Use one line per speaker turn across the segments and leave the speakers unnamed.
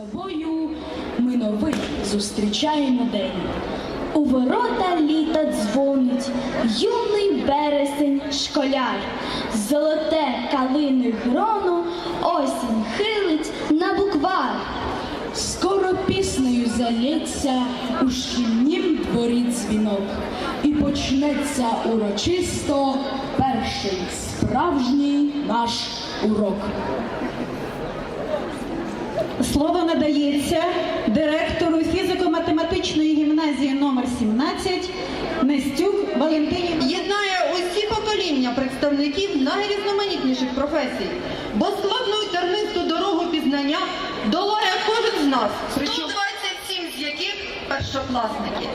тобою ми новий зустрічаємо день. У ворота літа дзвонить юний бересень школяр, золоте калини грону осінь хилить на буквар. Скоро піснею залється у шкільнім дворі дзвінок, і почнеться урочисто перший справжній наш урок.
Надається директору фізико-математичної гімназії номер 17 Нестюк Валентині.
єднає усі покоління представників найрізноманітніших професій, бо складну й тернисту дорогу пізнання долає кожен з нас, 127 з яких першокласники.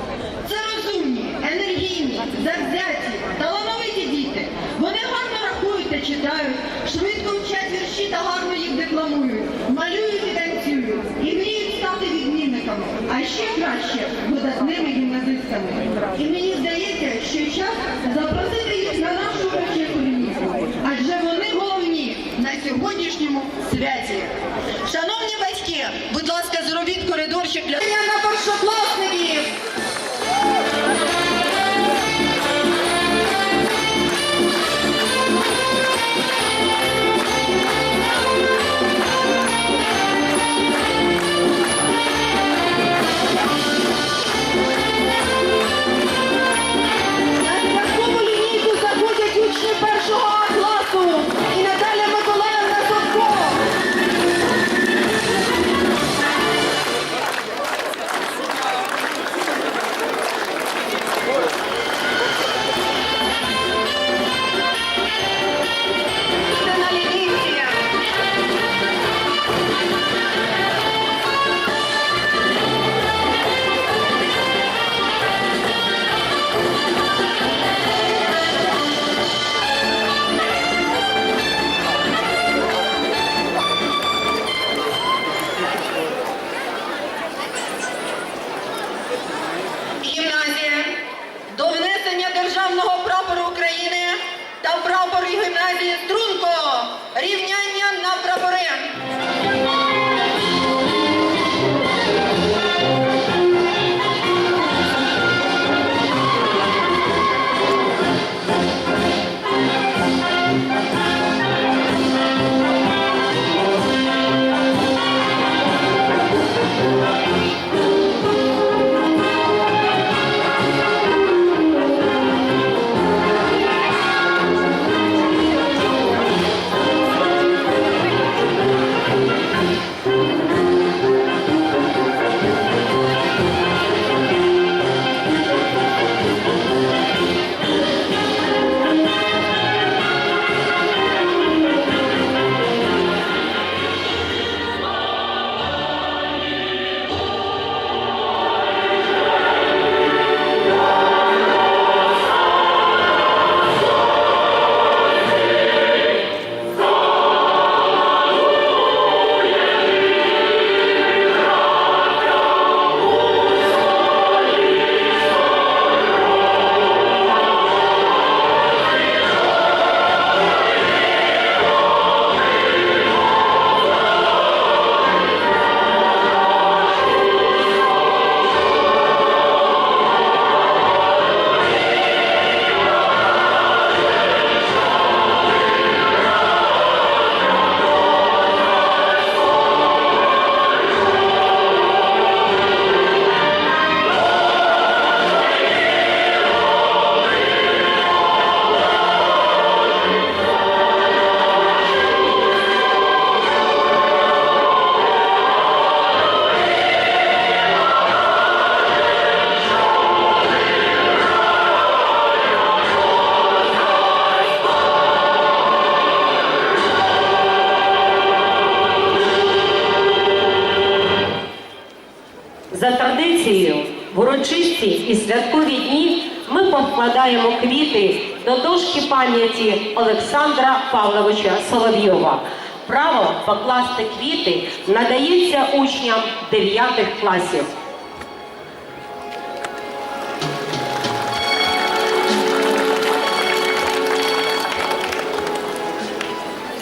Це розумні, енергійні, завзяті, талановиті діти. Вони гарно рахують та читають, швидко вчать вірші та гарно їх декламують, малюють а ще краще видатними гімназистами. І мені здається, що час запросити їх на нашу вечірку лінійку, адже вони головні на сьогоднішньому святі. Шановні батьки, будь ласка, зробіть коридорчик для на першокласників.
За традицією, в урочисті і святкові дні ми покладаємо квіти до дошки пам'яті Олександра Павловича Соловйова. Право покласти квіти надається учням 9 класів.